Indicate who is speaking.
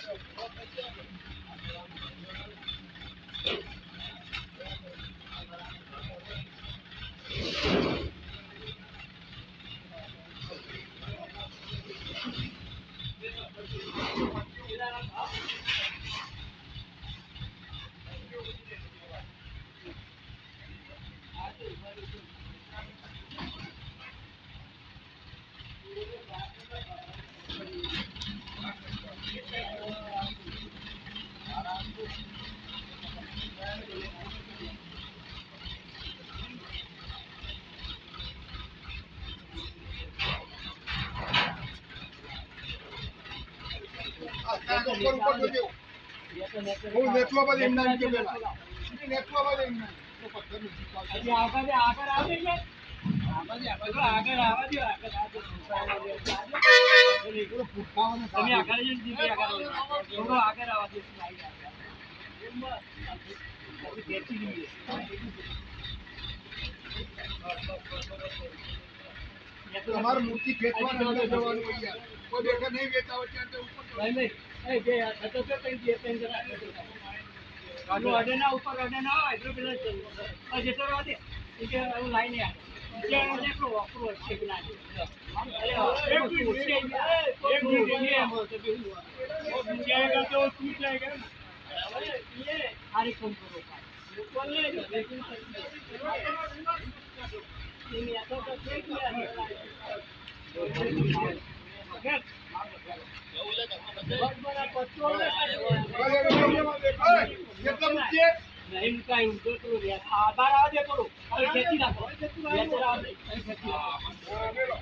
Speaker 1: Thank you. હું.
Speaker 2: હજી આગળ આવવા
Speaker 1: તમારે મૂર્તિ ફેંકવાની અંદર જવાનું અહીંયા કોઈ બેઠા નહીં વેચતા હોય ત્યાં તો ઉપર
Speaker 2: નહીં નહીં. એ જે થતો તો કઈ દે. તેમ જરા અડે ના ઉપર અડે ના હોય એટલું પેલા આ જતો રહેવા દે. કે એવું લાઈને વાપરો છે કે ના. છે. અરે નહીં મુકાય હું જો તો રે આ બાર આવા દે થોડું હવે ખેંચી નાખો ખેંચી આવા દે અહીં ખેંચી નાખો
Speaker 1: હા, મેલો.